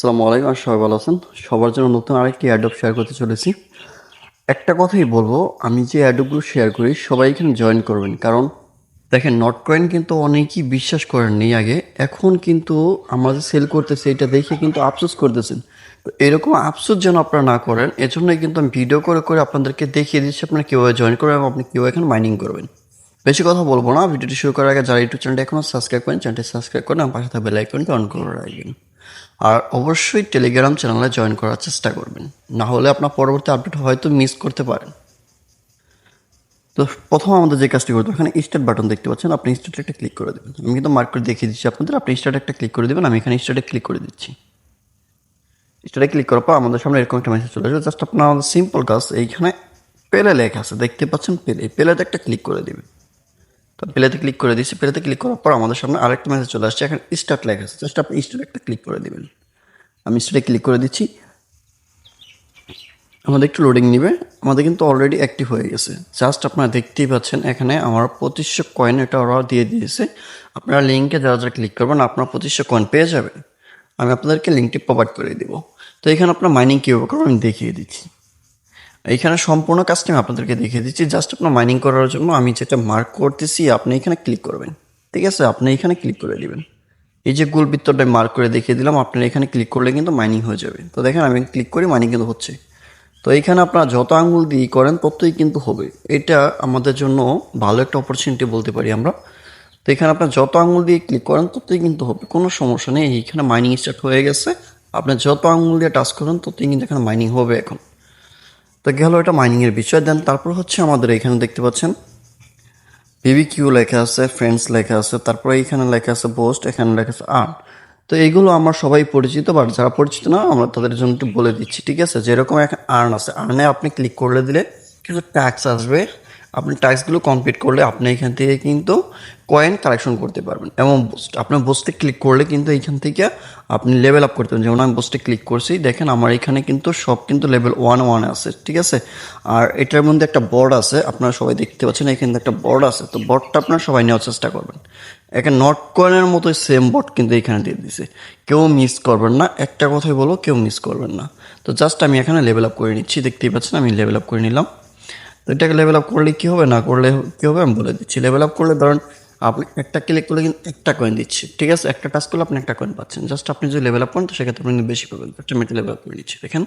আসসালামু আলাইকুম, আর সবাই ভালো আছেন? সবার জন্য নতুন আরেকটি অ্যাডপ শেয়ার করতে চলেছি। একটা কথাই বলব, আমি যে অ্যাডপগুলো শেয়ার করি, সবাই এখানে জয়েন করবেন। কারণ, দেখেন নট কয়েন কিন্তু অনেকেই বিশ্বাস করেননি আগে। এখন কিন্তু আমরা যে সেল করতেছি, এটা দেখে কিন্তু আফসোস করতেছেন। তো এরকম আফসোস যেন আপনারা না করেন, এজন্যই কিন্তু আমি ভিডিও করে করে আপনাদেরকে দেখিয়ে দিচ্ছি আপনারা কীভাবে জয়েন করবেন এবং আপনি কীভাবে এখানে মাইনিং করবেন। বেশি কথা বলব না, ভিডিওটি শুরু করার আগে যারা ইউটিউব চ্যানেলটি এখনও সাবস্ক্রাইব করেন চ্যানেলটি সাবস্ক্রাইব করেন আমার পাশে থাকা বেল আইকনটি অন করে রাখবেন। আর অবশ্যই টেলিগ্রাম চ্যানেলে জয়েন করার চেষ্টা করবেন। না হলে আপনার পরবর্তী আপডেট হয়তো মিস করতে পারেন। তো প্রথম আমাদের যে কাজটি করতে এখানে স্টার্ট বাটন দেখতে পাচ্ছেন, আপনি স্টার্ট একটা ক্লিক করে দেবেন। আমি কিন্তু মার্ক করে দেখিয়ে দিচ্ছি আপনাদের, আপনি স্টার্ট একটা ক্লিক করে দেবেন, আমি এখানে স্টার্টে ক্লিক করে দিচ্ছি। স্টার্টে ক্লিক করার পর আমাদের সামনে এরকম একটা মেসেজ চলে আসবে জাস্ট আপনার আমাদের সিম্পল কাজ, এইখানে পেলে লেখা আছে, দেখতে পাচ্ছেন পেলে পেলেতে একটা ক্লিক করে দিবেন। তো প্লেতে ক্লিক করে দিচ্ছি প্লেতে ক্লিক করার পর আমাদের সামনে আরেকটা মেসেজ চলে আসছে। এখানে স্টার্ট লেখা আছে। জাস্ট আপনি স্টার্ট একটা ক্লিক করে দেবেন। আমি স্টার্টে ক্লিক করে দিচ্ছি। আমাদের একটু লোডিং নিবে। আমাদের কিন্তু অলরেডি অ্যাক্টিভ হয়ে গেছে। জাস্ট আপনারা দেখতেই পাচ্ছেন, এখানে আমার পঁচিশশো কয়েন এটা ওরা দিয়ে দিয়েছে। আপনারা লিঙ্কে যারা যারা ক্লিক করবেন, আপনারা পঁচিশশো কয়েন পেয়ে যাবেন। আমি আপনাদেরকে লিঙ্কটি প্রোভাইড করে দিব। তো এখানে আপনার মাইনিং কীভাবে করবেন আমি দেখিয়ে দিচ্ছি। এইখানে সম্পূর্ণ কাজটি আমি আপনাদেরকে দেখিয়ে দিচ্ছি। জাস্ট আপনার মাইনিং করার জন্য আমি যেটা মার্ক করতেছি, আপনি এখানে ক্লিক করবেন। ঠিক আছে? আপনি এখানে ক্লিক করে দিবেন। এই যে গোল বৃত্তটা মার্ক করে দেখিয়ে দিলাম আপনার এখানে ক্লিক করলে কিন্তু মাইনিং হয়ে যাবে। তো দেখেন, আমি ক্লিক করি মাইনিং কিন্তু হচ্ছে। তো এইখানে আপনারা যত আঙুল দিয়ে করেন, ততই কিন্তু হবে। এটা আমাদের জন্য ভালো একটা অপরচুনিটি বলতে পারি আমরা। তো এখানে আপনার যত আঙুল দিয়ে ক্লিক করেন, ততই কিন্তু হবে। কোনো সমস্যা নেই, এইখানে মাইনিং স্টার্ট হয়ে গেছে। আপনি যত আঙুল দিয়ে টাচ করেন, ততই কিন্তু এখানে মাইনিং হবে এখন। তো গেল এটা মাইনিংয়ের বিষয়। দেন তারপর হচ্ছে আমাদের এখানে দেখতে পাচ্ছেন বিবি কিউ লেখা আছে ফ্রেন্ডস লেখা আছে, তারপরে এখানে লেখা আছে পোস্ট এখানে লেখা আছে আর্ন তো এইগুলো আমার সবাই পরিচিত বাট যারা পরিচিত না, আমরা তাদের জন্য একটু বলে দিচ্ছি, ঠিক আছে? যেরকম এখন আর্ন আছে আর্নে আপনি ক্লিক করলে দিলে কিছু ট্যাক্স আসবে। আপনি ট্যাক্সগুলো কমপ্লিট করলে আপনি এখান থেকে কিন্তু কয়েন কালেকশন করতে পারবেন। এবং বুস্ট আপনার বুস্টে ক্লিক করলে কিন্তু এইখান থেকে আপনি লেভেল আপ করতে পারেন যেমন আমি বুস্টে ক্লিক করছি, দেখেন আমার এখানে কিন্তু সব কিন্তু লেভেল ওয়ান ওয়ান আছে, ঠিক আছে? আর এটার মধ্যে একটা বোর্ড আছে, আপনারা সবাই দেখতে পাচ্ছেন, এখানে একটা বোর্ড আছে। তো বোর্ডটা আপনারা সবাই নেওয়ার চেষ্টা করবেন। এখানে নট কয়েনের মতো সেম বোর্ড কিন্তু এখানে দিয়ে দিছে। কেউ মিস করবেন না। একটা কথাই বলো কেউ মিস করবেন না। তো জাস্ট আমি এখানে লেভেল আপ করে নিচ্ছি, দেখতেই পাচ্ছেন, আমি লেভেল আপ করে নিলাম। তো এটাকে লেভেল আপ করলে কী হবে? না করলে কী হবে? আমি বলে দিচ্ছি। লেভেল আপ করলে ধরেন আপনি একটা ক্লিক করলে কিন্তু একটা কয়েন দিচ্ছি। ঠিক আছে? একটা টাচ করলে আপনি একটা কয়েন পাচ্ছেন। জাস্ট আপনি যদি লেভেল আপ করেন, তো সেক্ষেত্রে আপনি বেশি পাবেন। একটা আমি লেভেল আপ করে নিচ্ছি। দেখেন।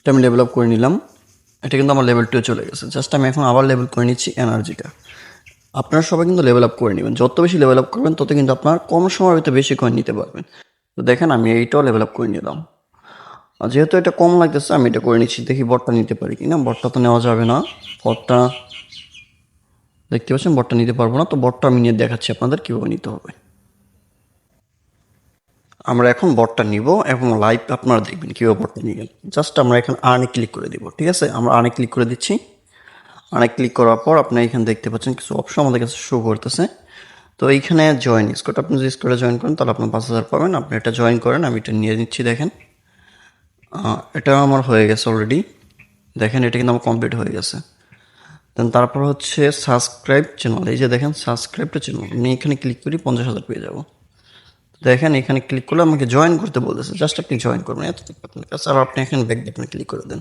এটা আমি লেভেল আপ করে নিলাম। এটা কিন্তু আমার লেভেল টু চলে গেছে। জাস্ট আমি এখন আবার লেভেল করে নিচ্ছি এনার্জিটা আপনারা সবাই কিন্তু লেভেল আপ করে নেবেন। যত বেশি লেভেল আপ করবেন, তত কিন্তু আপনার কম সময়ের ভিতরে বেশি কয়েন নিতে পারবেন। তো দেখেন, আমি এইটাও লেভেল আপ করে নিলাম। যেহেতু এটা কম লাগতেছে, আমি এটা করে নিচ্ছি। দেখি বটটা নিতে পারি কিনা। বটটা তো নেওয়া যাবে না। বটটা দেখতে পাচ্ছেন বটটা নিতে পারব না। তো বটটা আমি নিয়ে দেখাচ্ছি আপনাদের, কীভাবে নিতে হবে। আমরা এখন বটটা নিব এবং লাইভ আপনারা দেখবেন কীভাবে বটটা নিয়ে গেল। জাস্ট আমরা এখন আর্নে ক্লিক করে দিব, ঠিক আছে? আমরা আর্নে ক্লিক করে দিচ্ছি। আর্নে ক্লিক করার পর আপনি এখানে দেখতে পাচ্ছেন কিছু অপশন আমাদের কাছে শো করতেছে। তো এইখানে জয়েন স্কোর আপনি যদি স্কোরে জয়েন করেন, তাহলে আপনার পাঁচ হাজার পাবেন। আপনি এটা জয়েন করেন, আমি এটা নিয়ে নিচ্ছি, দেখেন। এটা আমার হয়ে গেছে অলরেডি দেখেন, এটা কিন্তু আমার কমপ্লিট হয়ে গেছে। দেন তারপর হচ্ছে সাবস্ক্রাইব চ্যানেল এই যে দেখেন সাবস্ক্রাইব টু চ্যানেল আমি এখানে ক্লিক করি, পঞ্চাশ হাজার পেয়ে যাব। দেখেন, এখানে ক্লিক করলে আমাকে জয়েন করতে বলতেছে। জাস্ট আপনি জয়েন করবেন, এত আপনার কাছে আর আপনি এখানে ব্যাক বাটনে ক্লিক করে দেন।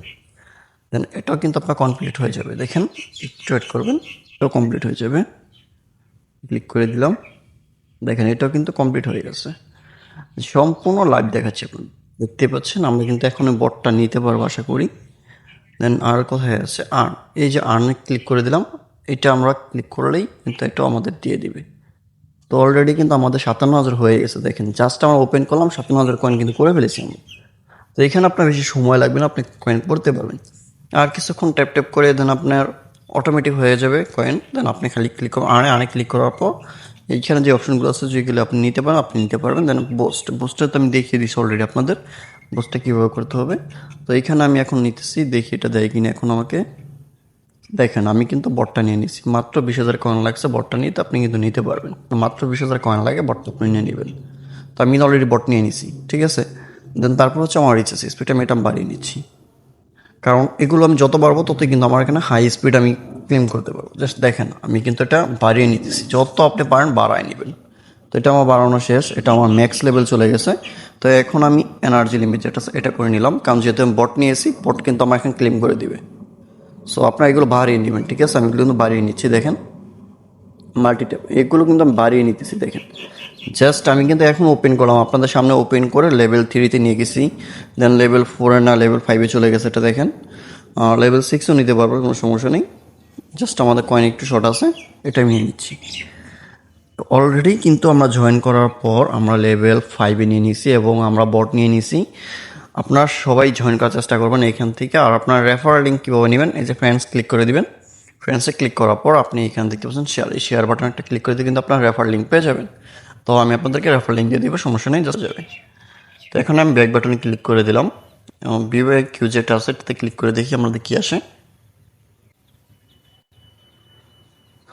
দেন এটাও কিন্তু আপনার কমপ্লিট হয়ে যাবে। দেখেন, একটু ওয়েট করবেন, এটাও কমপ্লিট হয়ে যাবে। ক্লিক করে দিলাম। দেখেন, এটাও কিন্তু কমপ্লিট হয়ে গেছে। সম্পূর্ণ লাইভ দেখাচ্ছে আপনি দেখতে পাচ্ছেন, আমরা কিন্তু এখন বটটা নিতে পারব আশা করি। দেন আর কোথায় আছে? আর্ন এই যে আর্নে ক্লিক করে দিলাম, এটা আমরা ক্লিক করলেই কিন্তু এটাও আমাদের দিয়ে দিবে। তো অলরেডি কিন্তু আমাদের সাতান্ন হাজার হয়ে গেছে, দেখেন জাস্ট আমরা ওপেন করলাম, সাতান্ন হাজার কয়েন কিন্তু করে ফেলেছি আমি তো এখানে আপনার বেশি সময় লাগবে না, আপনি কয়েন পড়তে পারবেন। আর কিছুক্ষণ ট্যাপ ট্যাপ করে দেন আপনার অটোমেটিক হয়ে যাবে কয়েন দেন আপনি খালি ক্লিক করুন আনে আনে ক্লিক করার পর এইখানে যে অপশনগুলো আছে, যেগুলো আপনি নিতে পারেন, আপনি নিতে পারবেন। দেন বোস্ট পোস্টটা তো আমি দেখিয়ে দিচ্ছি অলরেডি আপনাদের। বোস্টটা কীভাবে করতে হবে? তো এইখানে আমি এখন নিতেছি, দেখি এটা দেয় কিনা এখন আমাকে। দেখেন, আমি কিন্তু বটটা নিয়ে নিছি। মাত্র বিশ হাজার কয়েন লাগছে বটটা নিয়ে তো আপনি কিন্তু নিতে পারবেন। মাত্র বিশ হাজার কয়েন লাগে বটটা আপনি নিয়ে নেবেন। তো আমি অলরেডি বট নিয়ে নিছি, ঠিক আছে? দেন তারপর হচ্ছে আমার রিচার্জ স্পিড আমি এটা বাড়িয়ে নিচ্ছি। কারণ এগুলো আমি যত বাড়বো, ততই কিন্তু আমার এখানে হাই স্পিড আমি ক্লেম করতে পারব। জাস্ট দেখেন, আমি কিন্তু এটা বাড়িয়ে নিতেছি। যত আপনি পারেন বাড়ায় নেবেন। তো এটা আমার বাড়ানো শেষ, এটা আমার ম্যাক্স লেভেল চলে গেছে। তো এখন আমি এনার্জি লিমিট যেটা এটা করে নিলাম। কারণ যেহেতু আমি বট নিয়েছি বট কিন্তু আমার এখন ক্লেম করে দিবে। সো আপনারা এগুলো বাড়িয়ে নেবেন, ঠিক আছে? আমি এগুলো কিন্তু বাড়িয়ে নিচ্ছি, দেখেন। মাল্টি ট্যাপ এগুলো কিন্তু আমি বাড়িয়ে নিতেছি, দেখেন। জাস্ট আমি কিন্তু এখন ওপেন করলাম। আপনাদের সামনে ওপেন করে লেভেল থ্রিতে নিয়ে গেছি। দেন লেভেল ফোরে না লেভেল ফাইভে চলে গেছে, এটা দেখেন। লেভেল সিক্সও নিতে পারব, কোনো সমস্যা নেই। জাস্ট আমাদের কয়েন একটু শর্ট আছে, এটা আমি নিয়ে নিচ্ছি। তো অলরেডি কিন্তু আমরা জয়েন করার পর আমরা লেভেল ফাইভে নিয়ে নিছি এবং আমরা বট নিয়ে নিছি আপনার সবাই জয়েন করার চেষ্টা করবেন এখান থেকে। আর আপনার রেফার লিঙ্ক কীভাবে নেবেন, এই যে ফ্রেন্ডস ক্লিক করে দিবেন। ফ্রেন্ডসে ক্লিক করার পর আপনি এখান দেখতে পাচ্ছেন শেয়ার শেয়ার বাটন একটা ক্লিক করে দিয়ে কিন্তু আপনার রেফার লিঙ্ক পেয়ে যাবেন। তো আমি আপনাদেরকে রেফার লিঙ্ক দিয়ে দেবো, সমস্যা নেই যাবে। তো এখন আমি ব্যাক বাটনে ক্লিক করে দিলাম। এবং বিওয়ে কিউ যেটা আছে, এটাতে ক্লিক করে দেখি আমাদের কী আসে।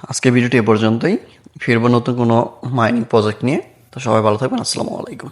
আজকে ভিডিওটি এ পর্যন্তই। ফিরবো নতুন কোনো মাইনিং প্রজেক্ট নিয়ে। তো সবাই ভালো থাকবেন। আসসালামু আলাইকুম।